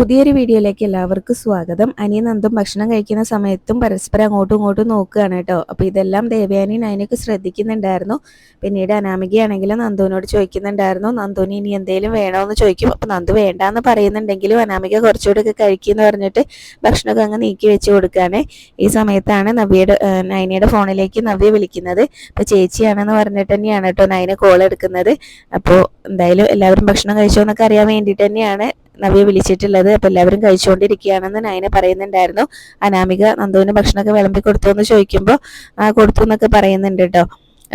പുതിയൊരു വീഡിയോയിലേക്ക് എല്ലാവർക്കും സ്വാഗതം. അനിയനന്തും ഭക്ഷണം കഴിക്കുന്ന സമയത്തും പരസ്പരം അങ്ങോട്ടും ഇങ്ങോട്ടും നോക്കുകയാണ് കേട്ടോ. അപ്പോൾ ഇതെല്ലാം ദേവയാനി നയനൊക്കെ ശ്രദ്ധിക്കുന്നുണ്ടായിരുന്നു. പിന്നീട് അനാമികയാണെങ്കിലും നന്ദുവിനോട് ചോദിക്കുന്നുണ്ടായിരുന്നു നന്ദുവിന് ഇനി എന്തെങ്കിലും വേണോന്ന് ചോദിക്കും. അപ്പോൾ നന്ദു വേണ്ട എന്ന് പറയുന്നുണ്ടെങ്കിലും അനാമിക കുറച്ചുകൂടെ ഒക്കെ കഴിക്കുമെന്ന് പറഞ്ഞിട്ട് ഭക്ഷണമൊക്കെ അങ്ങ് നീക്കി വെച്ച് കൊടുക്കുകയാണ്. ഈ സമയത്താണ് നവ്യയുടെ നയനയുടെ ഫോണിലേക്ക് നവ്യ വിളിക്കുന്നത്. അപ്പോൾ ചേച്ചിയാണെന്ന് പറഞ്ഞിട്ട് തന്നെയാണ് കേട്ടോ നയന കോൾ എടുക്കുന്നത്. അപ്പോൾ എന്തായാലും എല്ലാവരും ഭക്ഷണം കഴിച്ചോ എന്നൊക്കെ അറിയാൻ വേണ്ടിയിട്ട് തന്നെയാണ്. നവ്യ വിളിച്ചിട്ടുള്ളത്. അപ്പൊ എല്ലാവരും കഴിച്ചുകൊണ്ടിരിക്കുകയാണെന്ന് നയന പറയുന്നുണ്ടായിരുന്നു. അനാമിക നന്ദുവിന് ഭക്ഷണമൊക്കെ വിളമ്പി കൊടുത്തു എന്ന് ചോദിക്കുമ്പോൾ ആ കൊടുത്തു എന്നൊക്കെ പറയുന്നുണ്ട് കേട്ടോ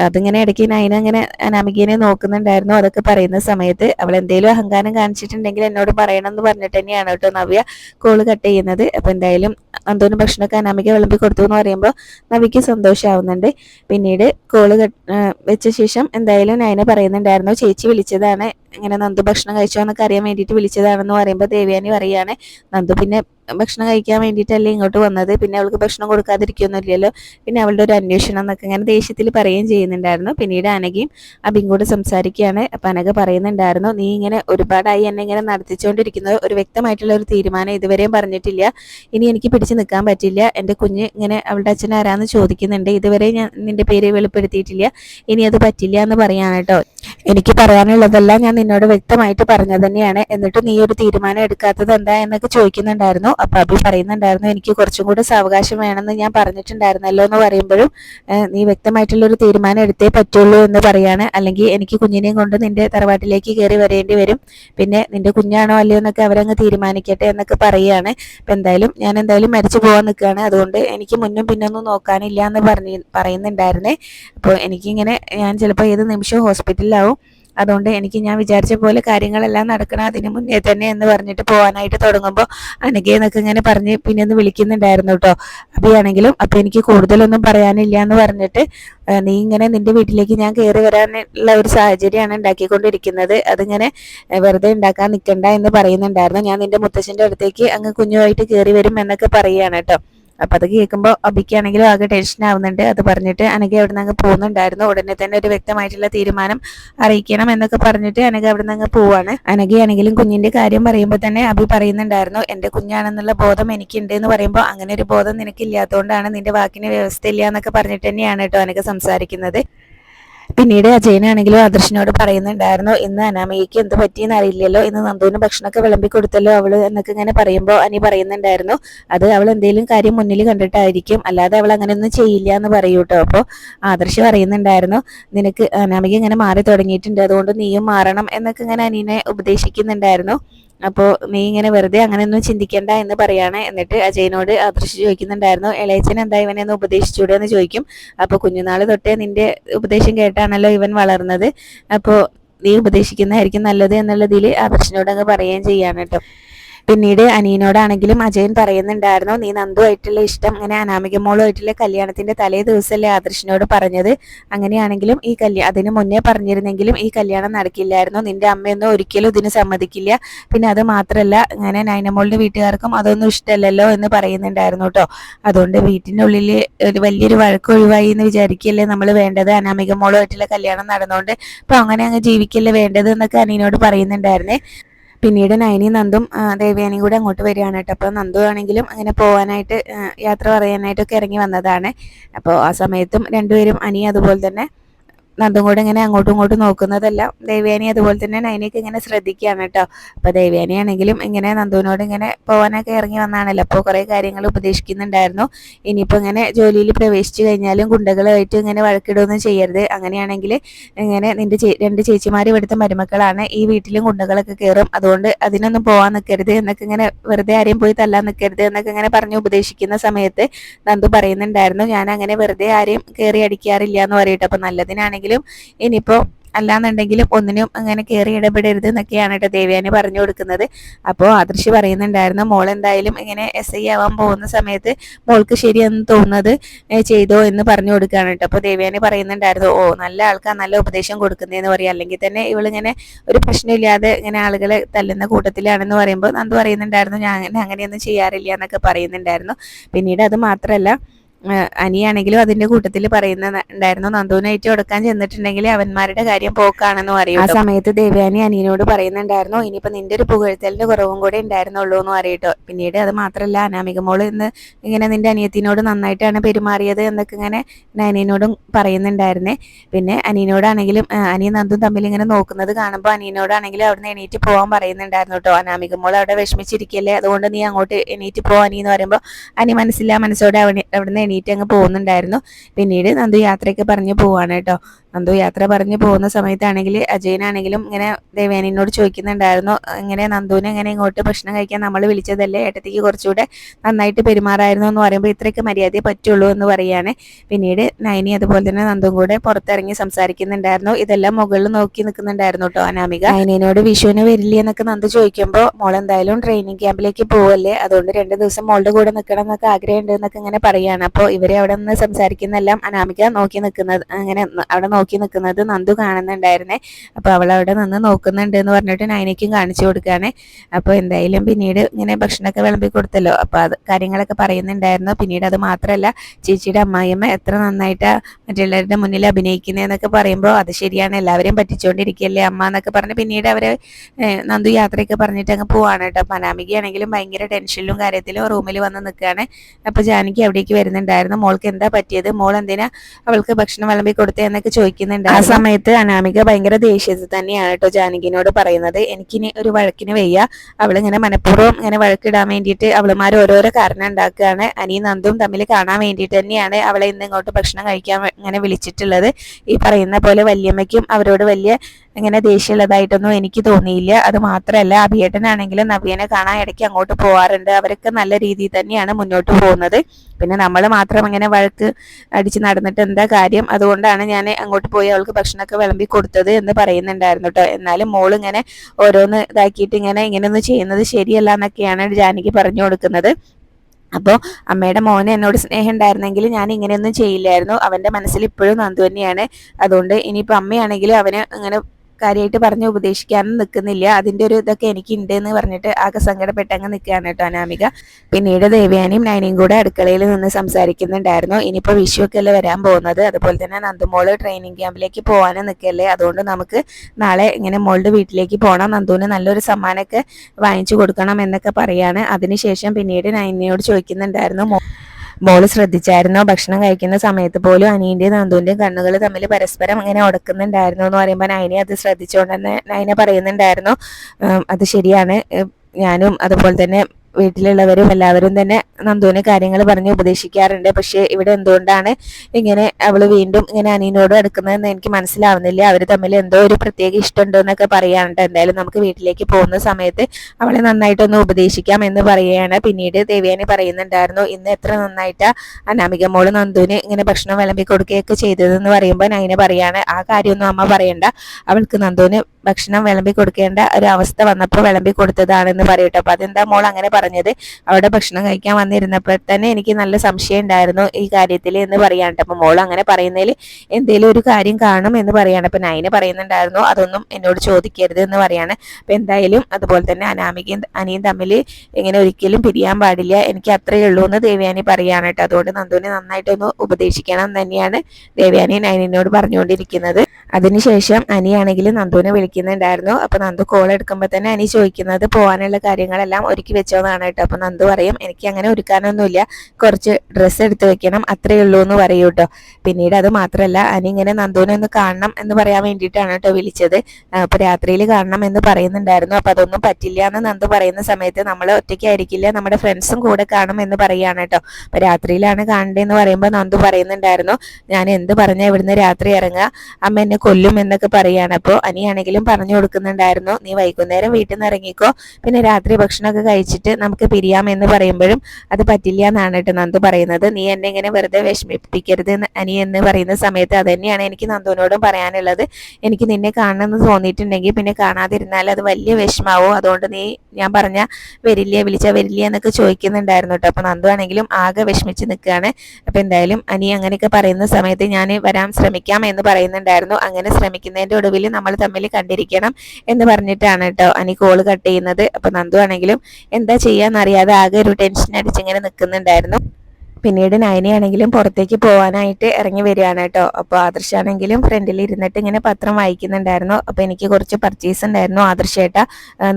അതിങ്ങനെ ഇടയ്ക്ക് നയന അങ്ങനെ അനാമികനെ നോക്കുന്നുണ്ടായിരുന്നു. അതൊക്കെ പറയുന്ന സമയത്ത് അവൾ എന്തെങ്കിലും അഹങ്കാരം കാണിച്ചിട്ടുണ്ടെങ്കിൽ എന്നോട് പറയണം എന്ന് പറഞ്ഞിട്ട് തന്നെയാണ് കേട്ടോ നവ്യ കോൾ കട്ട് ചെയ്യുന്നത്. അപ്പൊ എന്തായാലും അന്തോന് ഭക്ഷണമൊക്കെ അനാമിക വിളമ്പി കൊടുത്തു എന്ന് പറയുമ്പോൾ നവിക്ക് സന്തോഷമാവുന്നുണ്ട് പിന്നീട് കോൾ വെച്ച ശേഷം എന്തായാലും നയന പറയുന്നുണ്ടായിരുന്നു ചേച്ചി വിളിച്ചതാണ് ഇങ്ങനെ നന്ദു ഭക്ഷണം കഴിച്ചോ എന്നൊക്കെ അറിയാൻ വേണ്ടിയിട്ട് വിളിച്ചതാണെന്ന് പറയുമ്പോൾ ദേവയാനി പറയാണ്. നന്ദു പിന്നെ ഭക്ഷണം കഴിക്കാൻ വേണ്ടിയിട്ടല്ലേ ഇങ്ങോട്ട് വന്നത്. പിന്നെ അവൾക്ക് ഭക്ഷണം കൊടുക്കാതിരിക്കുന്നില്ലല്ലോ പിന്നെ അവളുടെ ഒരു അന്വേഷണം എന്നൊക്കെ ഇങ്ങനെ ദേഷ്യത്തിൽ പറയുകയും ചെയ്യുന്നുണ്ടായിരുന്നു. പിന്നീട് അനഘയും അബിയും കൂടെ സംസാരിക്കുകയാണ്. അപ്പം അനഘ പറയുന്നുണ്ടായിരുന്നു നീ ഇങ്ങനെ ഒരുപാടായി എന്നെ ഇങ്ങനെ നടത്തിച്ചുകൊണ്ടിരിക്കുന്നത് ഒരു വ്യക്തമായിട്ടുള്ള ഒരു തീരുമാനം ഇതുവരെയും പറഞ്ഞിട്ടില്ല. ഇനി എനിക്ക് പിടിച്ചു നിൽക്കാൻ പറ്റില്ല. എന്റെ കുഞ്ഞ് ഇങ്ങനെ അവളുടെ അച്ഛൻ ആരാന്ന് ചോദിക്കുന്നുണ്ട്. ഇതുവരെ ഞാൻ നിന്റെ പേര് വെളിപ്പെടുത്തിയിട്ടില്ല. ഇനി അത് പറ്റില്ല എന്ന് പറയാണ് കേട്ടോ എനിക്ക് പറയാനുള്ളതെല്ലാം ഞാൻ നിന്നോട് വ്യക്തമായിട്ട് പറഞ്ഞു തന്നെയാണ്. എന്നിട്ട് നീ ഒരു തീരുമാനം എടുക്കാത്തത് എന്താ എന്നൊക്കെ ചോദിക്കുന്നുണ്ടായിരുന്നു. അപ്പൊ അഭി പറയുന്നുണ്ടായിരുന്നു എനിക്ക് കുറച്ചും കൂടെ സാവകാശം വേണമെന്ന് ഞാൻ പറഞ്ഞിട്ടുണ്ടായിരുന്നല്ലോ എന്ന് പറയുമ്പോഴും നീ വ്യക്തമായിട്ടുള്ള ഒരു തീരുമാനം എടുത്തേ പറ്റുള്ളൂ എന്ന് പറയാണ്. അല്ലെങ്കിൽ എനിക്ക് കുഞ്ഞിനെയും കൊണ്ട് നിന്റെ തറവാട്ടിലേക്ക് കയറി വരേണ്ടി വരും. പിന്നെ നിന്റെ കുഞ്ഞാണോ അല്ലയോ എന്നൊക്കെ അവരങ്ങ് തീരുമാനിക്കട്ടെ എന്നൊക്കെ പറയുകയാണ് അപ്പൊ എന്തായാലും ഞാൻ എന്തായാലും മരിച്ചു പോകാൻ നിൽക്കുകയാണ്. അതുകൊണ്ട് എനിക്ക് മുന്നും പിന്നൊന്നും നോക്കാനില്ല എന്ന് പറഞ്ഞ് പറയുന്നുണ്ടായിരുന്നേ. അപ്പോൾ എനിക്കിങ്ങനെ ഞാൻ ചിലപ്പോൾ ഏത് നിമിഷവും ഹോസ്പിറ്റലിലാവും. അതുകൊണ്ട് എനിക്ക് ഞാൻ വിചാരിച്ച പോലെ കാര്യങ്ങളെല്ലാം നടക്കണം അതിന് മുന്നേ തന്നെ എന്ന് പറഞ്ഞിട്ട് പോകാനായിട്ട് തുടങ്ങുമ്പോൾ അനഘയെന്നൊക്കെ ഇങ്ങനെ പറഞ്ഞ് പിന്നെ ഒന്ന് വിളിക്കുന്നുണ്ടായിരുന്നു കേട്ടോ അഭിയാണെങ്കിലും അപ്പം എനിക്ക് കൂടുതലൊന്നും പറയാനില്ല എന്ന് പറഞ്ഞിട്ട് നീ ഇങ്ങനെ നിന്റെ വീട്ടിലേക്ക് ഞാൻ കയറി വരാനുള്ള ഒരു സാഹചര്യമാണ് ഉണ്ടാക്കിക്കൊണ്ടിരിക്കുന്നത്. അതിങ്ങനെ വെറുതെ ഉണ്ടാക്കാൻ നിൽക്കണ്ട എന്ന് പറയുന്നുണ്ടായിരുന്നു. ഞാൻ നിന്റെ മുത്തശ്ശന്റെ അടുത്തേക്ക് അങ്ങ് കുഞ്ഞുമായിട്ട് കയറി വരും എന്നൊക്കെ പറയുകയാണ് കേട്ടോ അപ്പൊ അത് കേൾക്കുമ്പോൾ അബിക്കാണെങ്കിലും ആകെ ടെൻഷൻ ആവുന്നുണ്ട്. അത് പറഞ്ഞിട്ട് അനഘ അവിടെ നിന്ന് പോകുന്നുണ്ടായിരുന്നു. ഉടനെ തന്നെ ഒരു വ്യക്തമായിട്ടുള്ള തീരുമാനം അറിയിക്കണം എന്നൊക്കെ പറഞ്ഞിട്ട് അനഘ അവിടെ നിന്ന് പോവാണ്. അനഘയാണെങ്കിലും കുഞ്ഞിന്റെ കാര്യം പറയുമ്പോൾ തന്നെ അബി പറയുന്നുണ്ടായിരുന്നു എന്റെ കുഞ്ഞാണെന്നുള്ള ബോധം എനിക്കുണ്ട് എന്ന് പറയുമ്പോൾ അങ്ങനെ ഒരു ബോധം നിനക്കില്ലാത്തതുകൊണ്ടാണ് നിന്റെ വാക്കിന് വ്യവസ്ഥ ഇല്ല എന്നൊക്കെ പറഞ്ഞിട്ട് തന്നെയാണ് കേട്ടോ അനഘ സംസാരിക്കുന്നത്. പിന്നീട് അജയനാണെങ്കിലും ആദർശിനോട് പറയുന്നുണ്ടായിരുന്നു ഇന്ന് അനാമയ്ക്ക് എന്ത് പറ്റിയെന്ന് അറിയില്ലല്ലോ ഇന്ന് നന്ദുവിന് ഭക്ഷണമൊക്കെ വിളമ്പി കൊടുത്തല്ലോ അവൾ എന്നൊക്കെ ഇങ്ങനെ പറയുമ്പോൾ അനി പറയുന്നുണ്ടായിരുന്നു അത് അവൾ എന്തെങ്കിലും കാര്യം മുന്നിൽ കണ്ടിട്ടായിരിക്കും അല്ലാതെ അവൾ അങ്ങനെയൊന്നും ചെയ്യില്ല എന്ന് പറയൂ കേട്ടോ അപ്പോൾ ആദർശ് പറയുന്നുണ്ടായിരുന്നു നിനക്ക് അനാമിക ഇങ്ങനെ മാറി തുടങ്ങിയിട്ടുണ്ട് അതുകൊണ്ട് നീയും മാറണം എന്നൊക്കെ ഇങ്ങനെ അനീനെ ഉപദേശിക്കുന്നുണ്ടായിരുന്നു. അപ്പോൾ നീ ഇങ്ങനെ വെറുതെ അങ്ങനെയൊന്നും ചിന്തിക്കേണ്ട എന്ന് പറയാണ്. എന്നിട്ട് അജയനോട് ആദർശിച്ച് ചോദിക്കുന്നുണ്ടായിരുന്നു ഇളയച്ചൻ എന്താ ഇവനെ ഒന്ന് ഉപദേശിച്ചൂടെ എന്ന് ചോദിക്കും. അപ്പോൾ കുഞ്ഞുനാൾ തൊട്ടേ നിന്റെ ഉപദേശം കേട്ടാണല്ലോ ഇവൻ വളർന്നത്. അപ്പോൾ നീ ഉപദേശിക്കുന്നതായിരിക്കും നല്ലത് എന്നുള്ളതിൽ ആദർശിനോട് അങ്ങ് പറയുകയും ചെയ്യാണ് കേട്ടോ. പിന്നീട് അനിയനോടാണെങ്കിലും അജയൻ പറയുന്നുണ്ടായിരുന്നു നീ നന്ദുമായിട്ടുള്ള ഇഷ്ടം അങ്ങനെ അനാമിക അനാമികമോളുമായിട്ടുള്ള കല്യാണത്തിന്റെ തലേ ദിവസമല്ലേ ആദർശിനോട് പറഞ്ഞത്. അങ്ങനെയാണെങ്കിലും ഈ കല്യാണം അതിന് മുന്നേ പറഞ്ഞിരുന്നെങ്കിലും ഈ കല്യാണം നടക്കില്ലായിരുന്നു. നിന്റെ അമ്മയൊന്നും ഒരിക്കലും ഇതിന് സമ്മതിക്കില്ല. പിന്നെ അത് മാത്രമല്ല ഇങ്ങനെ നൈനമോളുടെ വീട്ടുകാർക്കും അതൊന്നും ഇഷ്ടമല്ലല്ലോ എന്ന് പറയുന്നുണ്ടായിരുന്നു കേട്ടോ അതുകൊണ്ട് വീട്ടിനുള്ളിൽ ഒരു വലിയൊരു വഴക്ക് ഒഴിവായി എന്ന് വിചാരിക്കല്ലേ നമ്മൾ വേണ്ടത്? അനാമിക മോളുമായിട്ടുള്ള കല്യാണം നടന്നുകൊണ്ട് അപ്പൊ അങ്ങനെ അങ്ങ് ജീവിക്കല്ലേ വേണ്ടത്? എന്നൊക്കെ അനിയനോട് പറയുന്നുണ്ടായിരുന്നേ. പിന്നീട് നയനി നന്ദും ദേവയാനിയും കൂടെ അങ്ങോട്ട് വരികയാണ് കേട്ടോ. അപ്പോൾ നന്ദു ആണെങ്കിലും അങ്ങനെ പോകാനായിട്ട് യാത്ര പറയാനായിട്ടൊക്കെ ഇറങ്ങി വന്നതാണ്. അപ്പോൾ ആ സമയത്തും രണ്ടുപേരും അനി അതുപോലെ തന്നെ നന്ദും കൂടെ ഇങ്ങനെ അങ്ങോട്ടും ഇങ്ങോട്ടും നോക്കുന്നതെല്ലാം ദേവ്യാനി അതുപോലെ തന്നെ നൈനയ്ക്ക് ഇങ്ങനെ ശ്രദ്ധിക്കുകയാണ് കേട്ടോ. അപ്പോൾ ദേവയാനി ആണെങ്കിലും ഇങ്ങനെ നന്ദുവിനോട് ഇങ്ങനെ പോകാനൊക്കെ ഇറങ്ങി വന്നാണല്ലോ. അപ്പോൾ കുറേ കാര്യങ്ങൾ ഉപദേശിക്കുന്നുണ്ടായിരുന്നു. ഇനിയിപ്പോൾ ഇങ്ങനെ ജോലിയിൽ പ്രവേശിച്ചു കഴിഞ്ഞാലും ഗുണ്ടകളായിട്ട് ഇങ്ങനെ വഴക്കിടുകയൊന്നും ചെയ്യരുത്. അങ്ങനെയാണെങ്കിൽ ഇങ്ങനെ നിന്റെ രണ്ട് ചേച്ചിമാർ ഇവിടുത്തെ മരുമക്കളാണ്. ഈ വീട്ടിലും ഗുണ്ടകളൊക്കെ കയറും. അതുകൊണ്ട് അതിനൊന്നും പോകാൻ നിൽക്കരുത്. എന്നൊക്കെ ഇങ്ങനെ വെറുതെ ആരെയും പോയി തല്ലാൻ നിൽക്കരുത് എന്നൊക്കെ ഇങ്ങനെ പറഞ്ഞ് ഉപദേശിക്കുന്ന സമയത്ത് നന്ദു പറയുന്നുണ്ടായിരുന്നു. ഞാൻ അങ്ങനെ വെറുതെ ആരെയും കയറി അടിക്കാറില്ല എന്ന് പറയട്ടെ. അപ്പൊ നല്ലതിനാണെങ്കിലും ഇനിയിപ്പോൾ അല്ലാന്നുണ്ടെങ്കിലും ഒന്നിനും അങ്ങനെ കയറി ഇടപെടരുത് എന്നൊക്കെയാണ് കേട്ടോ ദേവ്യാനി പറഞ്ഞു കൊടുക്കുന്നത്. അപ്പോൾ ആദർശി പറയുന്നുണ്ടായിരുന്നു മോൾ എന്തായാലും ഇങ്ങനെ എസ് ഐ ആവാൻ പോകുന്ന സമയത്ത് മോൾക്ക് ശരിയെന്ന് തോന്നുന്നത് ചെയ്തോ എന്ന് പറഞ്ഞു കൊടുക്കുകയാണ് കേട്ടോ അപ്പോൾ ദേവ്യാനി പറയുന്നുണ്ടായിരുന്നു ഓ നല്ല ആൾക്കാർ നല്ല ഉപദേശം കൊടുക്കുന്നതെന്ന് പറയാം. അല്ലെങ്കിൽ തന്നെ ഇവളിങ്ങനെ ഒരു പ്രശ്നമില്ലാതെ ഇങ്ങനെ ആളുകളെ തല്ലുന്ന കൂട്ടത്തിലാണെന്ന് പറയുമ്പോൾ നന്ദു പറയുന്നുണ്ടായിരുന്നു ഞാൻ അങ്ങനെ അങ്ങനെയൊന്നും ചെയ്യാറില്ല എന്നൊക്കെ പറയുന്നുണ്ടായിരുന്നു. പിന്നീട് അത് മാത്രമല്ല അനിയാണെങ്കിലും അതിന്റെ കൂട്ടത്തിൽ പറയുന്നുണ്ടായിരുന്നു നന്ദുവിനായിട്ട് കൊടുക്കാൻ ചെന്നിട്ടുണ്ടെങ്കിൽ അവന്മാരുടെ കാര്യം പോക്കാണെന്ന് പറയും ആ സമയത്ത് ദേവയാനി അനിയനോട് പറയുന്നുണ്ടായിരുന്നു ഇനിയിപ്പോ നിന്റെ ഒരു പുകഴ്ത്തലിന്റെ കുറവും കൂടെ ഉണ്ടായിരുന്നുള്ളൂ എന്ന് പറയട്ടോ. പിന്നീട് അത് മാത്രമല്ല അനാമിക മോൾ ഇന്ന് ഇങ്ങനെ നിന്റെ അനിയത്തിനോട് നന്നായിട്ടാണ് പെരുമാറിയത് എന്നൊക്കെ ഇങ്ങനെ അനിയനോടും പറയുന്നുണ്ടായിരുന്നേ. പിന്നെ അനിയനോടാണെങ്കിലും അനിയൻ നന്ദും തമ്മിൽ ഇങ്ങനെ നോക്കുന്നത് കാണുമ്പോൾ അനിയനോടാണെങ്കിലും അവിടുന്ന് എണീറ്റ് പോകാൻ പറയുന്നുണ്ടായിരുന്നു കേട്ടോ. അനാമിക മോൾ അവിടെ വിഷമിച്ചിരിക്കല്ലേ അതുകൊണ്ട് നീ അങ്ങോട്ട് എണീറ്റ് പോ അനി എന്ന് പറയുമ്പോൾ അനി മനസ്സില്ല മനസ്സോടെ അവിടെ അവിടുന്ന് എണീറ്റ് അങ്ങ് പോകുന്നുണ്ടായിരുന്നു. പിന്നീട് നന്ദു യാത്രയൊക്കെ പറഞ്ഞു പോവാണ് കേട്ടോ. നന്ദു യാത്ര പറഞ്ഞു പോകുന്ന സമയത്താണെങ്കിൽ അജയനാണെങ്കിലും ഇങ്ങനെ ദേവേനോട് ചോദിക്കുന്നുണ്ടായിരുന്നു ഇങ്ങനെ നന്ദുവിനെ ഇങ്ങനെ ഇങ്ങോട്ട് ഭക്ഷണം കഴിക്കാൻ നമ്മൾ വിളിച്ചതല്ലേ? ഏട്ടത്തേക്ക് കുറച്ചുകൂടെ നന്നായിട്ട് പെരുമാറായിരുന്നു എന്ന് പറയുമ്പോൾ ഇത്രയ്ക്ക് മര്യാദയെ പറ്റുള്ളൂ എന്ന് പറയാണ്. പിന്നീട് നൈനി അതുപോലെ തന്നെ നന്ദും കൂടെ പുറത്തിറങ്ങി സംസാരിക്കുന്നുണ്ടായിരുന്നു. ഇതെല്ലാം മുകളിൽ നോക്കി നിൽക്കുന്നുണ്ടായിരുന്നു കേട്ടോ അനാമിക. നൈനിനോട് വിഷുവിന് വരില്ലേ എന്നൊക്കെ നന്ദു ചോദിക്കുമ്പോൾ മോൾ എന്തായാലും ട്രെയിനിങ് ക്യാമ്പിലേക്ക് പോവല്ലേ? അതുകൊണ്ട് രണ്ട് ദിവസം മോളുടെ കൂടെ നിൽക്കണം എന്നൊക്കെ ആഗ്രഹമുണ്ട് എന്നൊക്കെ ഇങ്ങനെ പറയാണ്. അപ്പോൾ ഇവരെ അവിടെ നിന്ന് സംസാരിക്കുന്നെല്ലാം അനാമിക നോക്കി നിൽക്കുന്നത് അങ്ങനെ അവിടെ നോക്കി നോക്കി നിൽക്കുന്നത് നന്ദു കാണുന്നുണ്ടായിരുന്നേ. അപ്പോൾ അവൾ അവിടെ നിന്ന് നോക്കുന്നുണ്ട് എന്ന് പറഞ്ഞിട്ട് നൈനയ്ക്കും കാണിച്ചു കൊടുക്കുകയാണ്. അപ്പോൾ എന്തായാലും പിന്നീട് ഇങ്ങനെ ഭക്ഷണമൊക്കെ വിളമ്പി കൊടുത്തല്ലോ. അപ്പോൾ അത് കാര്യങ്ങളൊക്കെ പറയുന്നുണ്ടായിരുന്നു. പിന്നീട് അത് മാത്രമല്ല ചേച്ചിയുടെ അമ്മായിയമ്മ എത്ര നന്നായിട്ട് മറ്റുള്ളവരുടെ മുന്നിൽ അഭിനയിക്കുന്നതെന്നൊക്കെ പറയുമ്പോൾ അത് ശരിയാണ് എല്ലാവരെയും പറ്റിച്ചുകൊണ്ടിരിക്കുകയല്ലേ അമ്മ എന്നൊക്കെ പറഞ്ഞ് പിന്നീട് അവരെ നന്ദു യാത്രയൊക്കെ പറഞ്ഞിട്ട് അങ്ങ് പോവാണ് കേട്ടോ. പനാമികയാണെങ്കിലും ഭയങ്കര ടെൻഷനിലും കാര്യത്തിലും റൂമിൽ വന്ന് നിൽക്കുകയാണ്. അപ്പോൾ ജാനകി അവിടേക്ക് വരുന്നുണ്ടായിരുന്നു. മോൾക്ക് എന്താ പറ്റിയത്? മോൾ എന്തിനാ അവൾക്ക് ഭക്ഷണം വിളമ്പി കൊടുത്തതെന്നൊക്കെ ചോദിക്കും ചോദിക്കുന്നുണ്ട്. ആ സമയത്ത് അനാമിക ഭയങ്കര ദേഷ്യത്തിൽ തന്നെയാണ് കേട്ടോ ജാനകിനോട് പറയുന്നത്. എനിക്ക് ഇനി ഒരു വഴക്കിന് വയ്യ. അവളിങ്ങനെ മനഃപൂർവം ഇങ്ങനെ വഴക്കിടാൻ വേണ്ടിയിട്ട് അവളുമാർ ഓരോരോ കാരണം ഉണ്ടാക്കുകയാണ്. അനിയും നന്ദും തമ്മിൽ കാണാൻ വേണ്ടിയിട്ട് തന്നെയാണ് അവളെ ഇന്ന് ഇങ്ങോട്ട് ഭക്ഷണം കഴിക്കാൻ ഇങ്ങനെ വിളിച്ചിട്ടുള്ളത്. ഈ പറയുന്ന പോലെ വല്യമ്മയ്ക്കും അവരോട് വലിയ ഇങ്ങനെ ദേഷ്യമുള്ളതായിട്ടൊന്നും എനിക്ക് തോന്നിയില്ല. അത് മാത്രമല്ല അഭിയേട്ടനാണെങ്കിലും നവ്യനെ കാണാൻ ഇടയ്ക്ക് അങ്ങോട്ട് പോവാറുണ്ട്. അവരൊക്കെ നല്ല രീതിയിൽ തന്നെയാണ് മുന്നോട്ട് പോകുന്നത്. പിന്നെ നമ്മൾ മാത്രം അങ്ങനെ വഴക്ക് അടിച്ച് നടന്നിട്ട് എന്താ കാര്യം? അതുകൊണ്ടാണ് ഞാൻ അങ്ങോട്ട് പോയി അവൾക്ക് ഭക്ഷണമൊക്കെ വിളമ്പി കൊടുത്തത് എന്ന് പറയുന്നുണ്ടായിരുന്നു കേട്ടോ. എന്നാലും മോൾ ഇങ്ങനെ ഓരോന്ന് ഇതാക്കിയിട്ട് ഇങ്ങനെ ഇങ്ങനെയൊന്നും ചെയ്യുന്നത് ശരിയല്ല എന്നൊക്കെയാണ് ജാനകി പറഞ്ഞു കൊടുക്കുന്നത്. അപ്പോൾ അമ്മയുടെ മോന് എന്നോട് സ്നേഹം ഉണ്ടായിരുന്നെങ്കിൽ ഞാൻ ഇങ്ങനെയൊന്നും ചെയ്യില്ലായിരുന്നു. അവന്റെ മനസ്സിൽ ഇപ്പോഴും നന്ദു തന്നെയാണ്. അതുകൊണ്ട് ഇനിയിപ്പോൾ അമ്മയാണെങ്കിലും അവന് അങ്ങനെ കാര്യമായിട്ട് പറഞ്ഞ് ഉപദേശിക്കാനും നിൽക്കുന്നില്ല അതിന്റെ ഒരു ഇതൊക്കെ എനിക്ക് ഉണ്ട് എന്ന് പറഞ്ഞിട്ട് ആകെ സങ്കടപ്പെട്ടങ്ങ് നിൽക്കുകയാണ് കേട്ടോ അനാമിക. പിന്നീട് ദേവയാനിയും നൈനിയും കൂടെ അടുക്കളയിൽ നിന്ന് സംസാരിക്കുന്നുണ്ടായിരുന്നു. ഇനിയിപ്പോൾ വിഷുവൊക്കെ അല്ലേ വരാൻ പോകുന്നത്. അതുപോലെ തന്നെ നന്ദുമോൾ ട്രെയിനിങ് ക്യാമ്പിലേക്ക് പോകാനും നിൽക്കല്ലേ അതുകൊണ്ട് നമുക്ക് നാളെ ഇങ്ങനെ മോളുടെ വീട്ടിലേക്ക് പോകണം നന്ദുവിന് നല്ലൊരു സമ്മാനമൊക്കെ വാങ്ങിച്ചു കൊടുക്കണം എന്നൊക്കെ പറയാണ്. അതിനുശേഷം പിന്നീട് നൈനിയോട് ചോദിക്കുന്നുണ്ടായിരുന്നു. മോൾ ശ്രദ്ധിച്ചായിരുന്നു? ഭക്ഷണം കഴിക്കുന്ന സമയത്ത് പോലും അനിയന്റെ നന്ദുവിന്റെയും കണ്ണുകൾ തമ്മിൽ പരസ്പരം ഇങ്ങനെ ഉടക്കുന്നുണ്ടായിരുന്നു എന്ന് പറയുമ്പോൾ നൈനെ അത് ശ്രദ്ധിച്ചുകൊണ്ട് തന്നെ നൈന പറയുന്നുണ്ടായിരുന്നു. അത് ശരിയാണ്. ഞാനും അതുപോലെ തന്നെ വീട്ടിലുള്ളവരും എല്ലാവരും തന്നെ നന്ദുവിന് കാര്യങ്ങൾ പറഞ്ഞ് ഉപദേശിക്കാറുണ്ട്. പക്ഷേ ഇവിടെ എന്തുകൊണ്ടാണ് ഇങ്ങനെ അവൾ വീണ്ടും ഇങ്ങനെ അനിയനോട് എടുക്കുന്നതെന്ന് എനിക്ക് മനസ്സിലാവുന്നില്ല. അവർ തമ്മിൽ എന്തോ ഒരു പ്രത്യേക ഇഷ്ടമുണ്ടോ എന്നൊക്കെ പറയാനുണ്ട്. എന്തായാലും നമുക്ക് വീട്ടിലേക്ക് പോകുന്ന സമയത്ത് അവളെ നന്നായിട്ടൊന്ന് ഉപദേശിക്കാം എന്ന് പറയുകയാണ്. പിന്നീട് ദേവിയാനി പറയുന്നുണ്ടായിരുന്നു ഇന്ന് എത്ര നന്നായിട്ട് അനാമിക മോൾ നന്ദുവിന് ഇങ്ങനെ ഭക്ഷണം വിളമ്പി കൊടുക്കുകയൊക്കെ ചെയ്തതെന്ന് പറയുമ്പോൾ നൈന പറയാണ് ആ കാര്യമൊന്നും അമ്മ പറയണ്ട. അവൾക്ക് നന്ദുവിന് ഭക്ഷണം വിളമ്പി കൊടുക്കേണ്ട ഒരു അവസ്ഥ വന്നപ്പോൾ വിളമ്പി കൊടുത്തതാണെന്ന് പറയട്ടെ. അപ്പൊ അതെന്താ മോൾ അങ്ങനെ പറഞ്ഞത്? അവിടെ ഭക്ഷണം കഴിക്കാൻ വന്നിരുന്നപ്പോൾ തന്നെ എനിക്ക് നല്ല സംശയം ഉണ്ടായിരുന്നു ഈ കാര്യത്തിൽ എന്ന് പറയാണ്ട് അപ്പൊ മോൾ അങ്ങനെ പറയുന്നതിൽ എന്തെങ്കിലും ഒരു കാര്യം കാണും എന്ന് പറയാണ്. അപ്പൊ നൈന് പറയുന്നുണ്ടായിരുന്നു അതൊന്നും എന്നോട് ചോദിക്കരുത് എന്ന് പറയാണ്. അപ്പോൾ എന്തായാലും അതുപോലെ തന്നെ അനാമികയും അനിയും തമ്മിൽ ഇങ്ങനെ ഒരിക്കലും പിരിയാൻ പാടില്ല. എനിക്ക് അത്രയേ ഉള്ളൂ എന്ന് ദേവയാനി പറയാണ് കേട്ടോ. അതുകൊണ്ട് നന്ദുവിനെ നന്നായിട്ടൊന്ന് ഉപദേശിക്കണം തന്നെയാണ് ദേവയാനി നൈനിനോട് പറഞ്ഞുകൊണ്ടിരിക്കുന്നത്. അതിനുശേഷം അനിയാണെങ്കിൽ നന്ദുവിനെ വിളിക്കുന്നുണ്ടായിരുന്നു അപ്പൊ നന്ദു കോൾ എടുക്കുമ്പോൾ തന്നെ അനി ചോദിക്കുന്നത്. പോകാനുള്ള കാര്യങ്ങളെല്ലാം ഒരുക്കി വെച്ചോന്നാണ് കേട്ടോ. അപ്പൊ നന്ദു പറയും എനിക്ക് അങ്ങനെ ഒരുക്കാനൊന്നുമില്ല. കുറച്ച് ഡ്രസ്സ് എടുത്ത് വെക്കണം. അത്രയേ ഉള്ളൂ എന്ന് പറയൂ കേട്ടോ പിന്നീട് അത് മാത്രമല്ല അനി ഇങ്ങനെ നന്ദുവിനെ ഒന്ന് കാണണം എന്ന് പറയാൻ വേണ്ടിയിട്ടാണ് കേട്ടോ വിളിച്ചത്. അപ്പൊ രാത്രിയിൽ കാണണം എന്ന് പറയുന്നുണ്ടായിരുന്നു. അപ്പൊ അതൊന്നും പറ്റില്ല എന്ന് നന്ദു പറയുന്ന സമയത്ത് നമ്മൾ ഒറ്റയ്ക്കായിരിക്കില്ല. നമ്മുടെ ഫ്രണ്ട്സും കൂടെ കാണും എന്ന് പറയുകയാണ് കേട്ടോ അപ്പൊ രാത്രിയിലാണ് കാണേണ്ടതെന്ന് പറയുമ്പോൾ നന്ദു പറയുന്നുണ്ടായിരുന്നു. ഞാൻ എന്ത് പറഞ്ഞാൽ ഇവിടുന്ന് രാത്രി ഇറങ്ങുക? അമ്മ എന്നെ കൊല്ലും എന്നൊക്കെ പറയാണ്. അപ്പോൾ അനിയാണെങ്കിലും പറഞ്ഞു കൊടുക്കുന്നുണ്ടായിരുന്നു. നീ വൈകുന്നേരം വീട്ടിൽ നിന്ന് ഇറങ്ങിക്കോ. പിന്നെ രാത്രി ഭക്ഷണമൊക്കെ കഴിച്ചിട്ട് നമുക്ക് പിരിയാം എന്ന് പറയുമ്പോഴും അത് പറ്റില്ല എന്നാണ് കേട്ടോ നന്ദു പറയുന്നത്. നീ എന്നെ ഇങ്ങനെ വെറുതെ വിഷമിപ്പിക്കരുത് അനി എന്ന് പറയുന്ന സമയത്ത് തന്നെയാണ് എനിക്ക് നന്ദുവിനോടും പറയാനുള്ളത്. എനിക്ക് നിന്നെ കാണണമെന്ന് തോന്നിയിട്ടുണ്ടെങ്കിൽ പിന്നെ കാണാതിരുന്നാൽ അത് വലിയ വിഷമാവും. അതുകൊണ്ട് നീ ഞാൻ പറഞ്ഞ വരില്ലേ വിളിച്ചാൽ വരില്ലേ എന്നൊക്കെ ചോദിക്കുന്നുണ്ടായിരുന്നു കേട്ടോ അപ്പൊ നന്ദു ആണെങ്കിലും ആകെ വിഷമിച്ച് നിൽക്കുകയാണ് അപ്പൊ എന്തായാലും അനി അങ്ങനെയൊക്കെ പറയുന്ന സമയത്ത് ഞാൻ വരാൻ ശ്രമിക്കാം എന്ന് പറയുന്നുണ്ടായിരുന്നു. അങ്ങനെ ശ്രമിക്കുന്നതിന്റെ ഒടുവിൽ നമ്മൾ തമ്മിൽ കണ്ടിരിക്കണം എന്ന് പറഞ്ഞിട്ടാണ് കേട്ടോ അനി കോൾ കട്ട് ചെയ്യുന്നത്. അപ്പൊ നന്ദു ആണെങ്കിലും എന്താ ചെയ്യാന്നറിയാതെ ആകെ ഒരു ടെൻഷൻ അടിച്ചിങ്ങനെ നിൽക്കുന്നുണ്ടായിരുന്നു പിന്നീട് നയനയാണെങ്കിലും പുറത്തേക്ക് പോകാനായിട്ട് ഇറങ്ങി വരികയാണ് കേട്ടോ. അപ്പോൾ ആദർശാണെങ്കിലും ഫ്രണ്ടിൽ ഇരുന്നിട്ട് ഇങ്ങനെ പത്രം വായിക്കുന്നുണ്ടായിരുന്നു. അപ്പോൾ എനിക്ക് കുറച്ച് പർച്ചേസ് ഉണ്ടായിരുന്നു ആദർശേട്ട.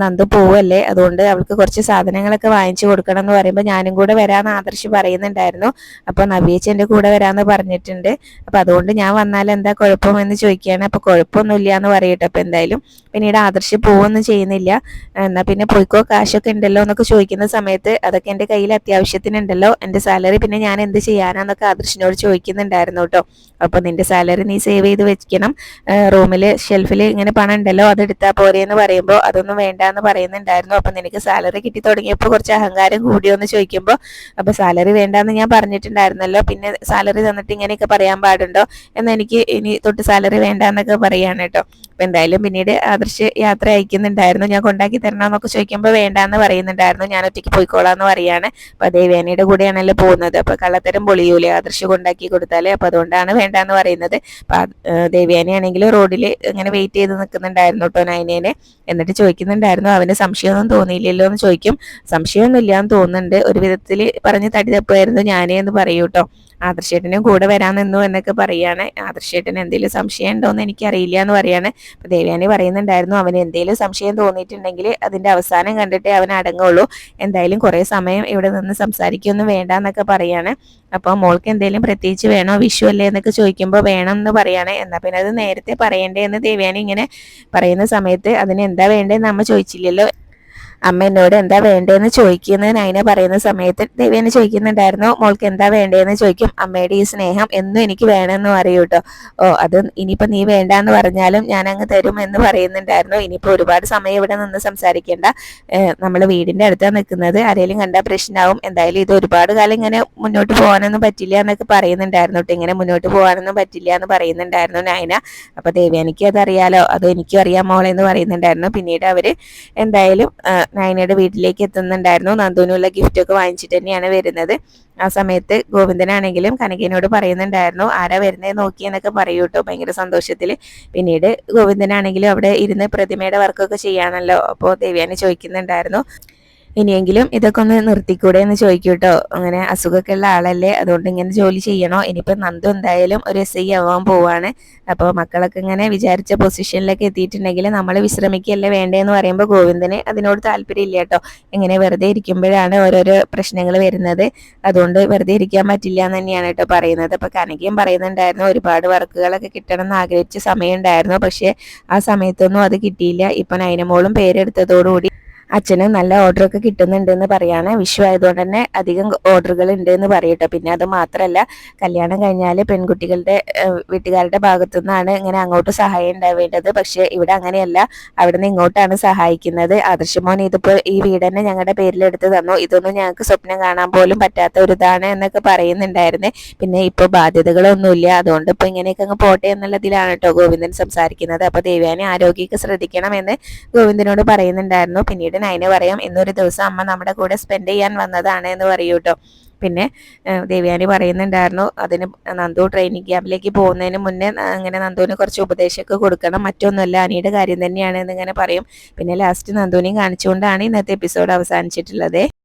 നന്ദു പോവല്ലേ? അതുകൊണ്ട് അവൾക്ക് കുറച്ച് സാധനങ്ങളൊക്കെ വാങ്ങിച്ചു കൊടുക്കണം എന്ന് പറയുമ്പോൾ ഞാനും കൂടെ വരാമെന്ന് ആദർശ് പറയുന്നുണ്ടായിരുന്നു. അപ്പോൾ നവീച്ച് എന്റെ കൂടെ വരാമെന്ന് പറഞ്ഞിട്ടുണ്ട്. അപ്പോൾ അതുകൊണ്ട് ഞാൻ വന്നാൽ എന്താ കുഴപ്പമെന്ന് ചോദിക്കുകയാണ്. അപ്പോൾ കുഴപ്പമൊന്നുമില്ല എന്ന് പറയട്ടെ. അപ്പോൾ എന്തായാലും പിന്നീട് ആദർശ് പോവൊന്നും ചെയ്യുന്നില്ല. എന്നാൽ പിന്നെ പോയിക്കോ കാശൊക്കെ ഉണ്ടല്ലോ എന്നൊക്കെ ചോദിക്കുന്ന സമയത്ത് അതൊക്കെ എന്റെ കയ്യിൽ അത്യാവശ്യത്തിനുണ്ടല്ലോ. എന്റെ സാലറി പിന്നെ ഞാൻ എന്ത് ചെയ്യാനാന്നൊക്കെ ആദർശിനോട് ചോദിക്കുന്നുണ്ടായിരുന്നു കേട്ടോ. അപ്പോൾ നിന്റെ സാലറി നീ സേവ് ചെയ്ത് വെക്കണം. റൂമിൽ ഷെൽഫിൽ ഇങ്ങനെ പണം ഉണ്ടല്ലോ അത് എടുത്താൽ എന്ന് പറയുമ്പോൾ അതൊന്നും വേണ്ട എന്ന് പറയുന്നുണ്ടായിരുന്നു. അപ്പം നിനക്ക് സാലറി കിട്ടി തുടങ്ങിയപ്പോൾ കുറച്ച് അഹങ്കാരം കൂടിയോ എന്ന് ചോദിക്കുമ്പോൾ അപ്പോൾ സാലറി വേണ്ടെന്ന് ഞാൻ പറഞ്ഞിട്ടുണ്ടായിരുന്നല്ലോ. പിന്നെ സാലറി തന്നിട്ട് ഇങ്ങനെയൊക്കെ പറയാൻ പാടുണ്ടോ? എന്ന് എനിക്ക് ഇനി തൊട്ട് സാലറി വേണ്ട എന്നൊക്കെ പറയാണ് കേട്ടോ. അപ്പം എന്തായാലും പിന്നീട് ആദർശ് യാത്ര അയക്കുന്നുണ്ടായിരുന്നു. ഞാൻ കൊണ്ടാക്കി തരണമെന്നൊക്കെ ചോദിക്കുമ്പോൾ വേണ്ടാന്ന് പറയുന്നുണ്ടായിരുന്നു. ഞാൻ ഒറ്റയ്ക്ക് പോയിക്കോളാന്ന് പറയാണ്. അപ്പോൾ ദേവേനയുടെ കൂടെയാണല്ലോ പോകുന്നത്. അപ്പോൾ കള്ളത്തരം പൊളിയൂലേ ആദർശ് കൊണ്ടാക്കി കൊടുത്താലേ. അപ്പൊ അതുകൊണ്ടാണ് വേണ്ടാന്ന് പറയുന്നത്. അപ്പം ദേവ്യാനിയാണെങ്കിൽ റോഡിൽ ഇങ്ങനെ വെയിറ്റ് ചെയ്ത് നിൽക്കുന്നുണ്ടായിരുന്നു കേട്ടോ നൈനേനെ എന്നിട്ട് ചോദിക്കുന്നുണ്ടായിരുന്നു അവന് സംശയമൊന്നും തോന്നിയില്ലല്ലോ എന്ന് ചോദിക്കും. സംശയമൊന്നുമില്ല എന്ന് തോന്നുന്നുണ്ട്. ഒരു വിധത്തിൽ പറഞ്ഞ് തടി തപ്പുമായിരുന്നു ഞാനേ എന്ന് പറയൂ കേട്ടോ. ആദർശേട്ടനും കൂടെ വരാൻ നിന്നു എന്നൊക്കെ പറയാണ്. ആദർശേട്ടന് എന്തെങ്കിലും സംശയം ഉണ്ടോ എന്ന് എനിക്കറിയില്ല എന്ന് പറയാണ്. അപ്പൊ ദേവയാനി പറയുന്നുണ്ടായിരുന്നു അവന് എന്തെങ്കിലും സംശയം തോന്നിയിട്ടുണ്ടെങ്കിൽ അതിന്റെ അവസാനം കണ്ടിട്ടേ അവൻ അടങ്ങുള്ളൂ. എന്തായാലും കുറേ സമയം ഇവിടെ നിന്ന് സംസാരിക്കൊന്നും വേണ്ട എന്നൊക്കെ പറയാണ്. അപ്പോൾ മോൾക്ക് എന്തെങ്കിലും പ്രത്യേകിച്ച് വേണോ വിഷു അല്ലേ എന്നൊക്കെ ചോദിക്കുമ്പോൾ വേണം എന്ന് പറയാണ്. എന്നാൽ പിന്നെ അത് നേരത്തെ പറയണ്ടേ എന്ന് ദേവയാനി ഇങ്ങനെ പറയുന്ന സമയത്ത് അതിന് എന്താ വേണ്ടതെന്ന് അമ്മ ചോദിച്ചില്ലല്ലോ. അമ്മ എന്നോട് എന്താ വേണ്ടതെന്ന് ചോദിക്കുന്നത് നൈന പറയുന്ന സമയത്ത് ദേവിയെന്ന് ചോദിക്കുന്നുണ്ടായിരുന്നു മോൾക്ക് എന്താ വേണ്ടതെന്ന് ചോദിക്കും. അമ്മയുടെ ഈ സ്നേഹം എന്നും എനിക്ക് വേണമെന്ന് പറയൂ കേട്ടോ ഓ അത് ഇനിയിപ്പോ നീ വേണ്ടാന്ന് പറഞ്ഞാലും ഞാൻ അങ്ങ് തരും എന്ന് പറയുന്നുണ്ടായിരുന്നു. ഇനിയിപ്പോ ഒരുപാട് സമയം ഇവിടെ നിന്ന് സംസാരിക്കേണ്ട. നമ്മൾ വീടിന്റെ അടുത്താണ് നിൽക്കുന്നത് ആരെങ്കിലും കണ്ടാൽ പ്രശ്നമാവും എന്തായാലും ഇത് ഒരുപാട് കാലം ഇങ്ങനെ മുന്നോട്ട് പോകാനൊന്നും പറ്റില്ല എന്നൊക്കെ പറയുന്നുണ്ടായിരുന്നു കേട്ടോ ഇങ്ങനെ മുന്നോട്ട് പോകാനൊന്നും പറ്റില്ല എന്ന് പറയുന്നുണ്ടായിരുന്നു നൈന. അപ്പോൾ ദേവ്യാനിക്ക് അതറിയാലോ. അത് എനിക്കും അറിയാം മോളെന്ന് പറയുന്നുണ്ടായിരുന്നു. പിന്നീട് അവർ എന്തായാലും നയനയുടെ വീട്ടിലേക്ക് എത്തുന്നുണ്ടായിരുന്നു. നന്ദുവിനുള്ള ഗിഫ്റ്റ് ഒക്കെ വാങ്ങിച്ചിട്ട് തന്നെയാണ് വരുന്നത്. ആ സമയത്ത് ഗോവിന്ദനാണെങ്കിലും കനകനോട് പറയുന്നുണ്ടായിരുന്നു ആരാ വരുന്നത് നോക്കി എന്നൊക്കെ പറയൂ കേട്ടോ ഭയങ്കര സന്തോഷത്തിൽ പിന്നീട് ഗോവിന്ദനാണെങ്കിലും അവിടെ ഇരുന്ന് പ്രതിമയുടെ വർക്കൊക്കെ ചെയ്യാണല്ലോ. അപ്പോൾ ദേവ്യാനെ ചോദിക്കുന്നുണ്ടായിരുന്നു ഇനിയെങ്കിലും ഇതൊക്കെ ഒന്ന് നിർത്തിക്കൂടെ എന്ന് ചോദിക്കൂട്ടോ. അങ്ങനെ അസുഖമൊക്കെ ഉള്ള ആളല്ലേ അതുകൊണ്ട് ഇങ്ങനെ ജോലി ചെയ്യണോ? ഇനിയിപ്പോൾ നന്ദു എന്തായാലും ഒരു എസ് ഐ ആവാൻ പോവാണ്. അപ്പോൾ മക്കളൊക്കെ ഇങ്ങനെ വിചാരിച്ച പൊസിഷനിലൊക്കെ എത്തിയിട്ടുണ്ടെങ്കിൽ നമ്മൾ വിശ്രമിക്കുകയല്ലേ വേണ്ടതെന്ന് പറയുമ്പോൾ ഗോവിന്ദന് അതിനോട് താല്പര്യമില്ല കേട്ടോ. ഇങ്ങനെ വെറുതെ ഇരിക്കുമ്പോഴാണ് ഓരോരോ പ്രശ്നങ്ങൾ വരുന്നത്. അതുകൊണ്ട് വെറുതെ ഇരിക്കാൻ പറ്റില്ല എന്ന് തന്നെയാണ് കേട്ടോ പറയുന്നത്. അപ്പോൾ കനകയും പറയുന്നുണ്ടായിരുന്നു ഒരുപാട് വർക്കുകളൊക്കെ കിട്ടണം എന്ന് ആഗ്രഹിച്ച സമയം ഉണ്ടായിരുന്നു പക്ഷേ ആ സമയത്തൊന്നും അത് കിട്ടിയില്ല. ഇപ്പം നൈനമോളും പേരെടുത്തതോടുകൂടി അച്ഛന് നല്ല ഓർഡറൊക്കെ കിട്ടുന്നുണ്ട് എന്ന് പറയാണ്. വിഷു ആയതുകൊണ്ട് തന്നെ അധികം ഓർഡറുകൾ ഉണ്ട് എന്ന് പറയട്ടോ പിന്നെ അത് മാത്രമല്ല കല്യാണം കഴിഞ്ഞാൽ പെൺകുട്ടികളുടെ വീട്ടുകാരുടെ ഭാഗത്തു നിന്നാണ് ഇങ്ങനെ അങ്ങോട്ട് സഹായം ഉണ്ടാവേണ്ടത്. പക്ഷേ ഇവിടെ അങ്ങനെയല്ല. അവിടെ നിന്ന് ഇങ്ങോട്ടാണ് സഹായിക്കുന്നത്. ആദർശമോൻ ഇതിപ്പോൾ ഈ വീട് തന്നെ ഞങ്ങളുടെ പേരിലെടുത്ത് തന്നു. ഇതൊന്നും ഞങ്ങൾക്ക് സ്വപ്നം കാണാൻ പോലും പറ്റാത്ത ഒരു ഇതാണ് എന്നൊക്കെ പറയുന്നുണ്ടായിരുന്നേ. പിന്നെ ഇപ്പോൾ ബാധ്യതകളൊന്നുമില്ല. അതുകൊണ്ട് ഇപ്പോൾ ഇങ്ങനെയൊക്കെ അങ്ങ് പോട്ടെ എന്നുള്ളതിലാണ് കേട്ടോ ഗോവിന്ദൻ സംസാരിക്കുന്നത്. അപ്പോൾ ദേവ്യാനെ ആരോഗ്യമൊക്കെ ശ്രദ്ധിക്കണം എന്ന് ഗോവിന്ദനോട് പറയുന്നുണ്ടായിരുന്നു. പിന്നീട് നയന് പറയാം ഇന്നൊരു ദിവസം അമ്മ നമ്മുടെ കൂടെ സ്പെൻഡ് ചെയ്യാൻ വന്നതാണ് എന്ന് പറയൂ കേട്ടോ പിന്നെ ദേവ്യാനി പറയുന്നുണ്ടായിരുന്നു അതിന് നന്ദു ട്രെയിനിങ് ക്യാമ്പിലേക്ക് പോകുന്നതിന് മുന്നേ അങ്ങനെ നന്ദുവിന് കുറച്ച് ഉപദേശമൊക്കെ കൊടുക്കണം മറ്റൊന്നുമല്ല അനിയുടെ കാര്യം തന്നെയാണ് എന്നിങ്ങനെ പറയും. പിന്നെ ലാസ്റ്റ് നന്ദുവിനെയും കാണിച്ചുകൊണ്ടാണ് ഇന്നത്തെ എപ്പിസോഡ് അവസാനിച്ചിട്ടുള്ളത്.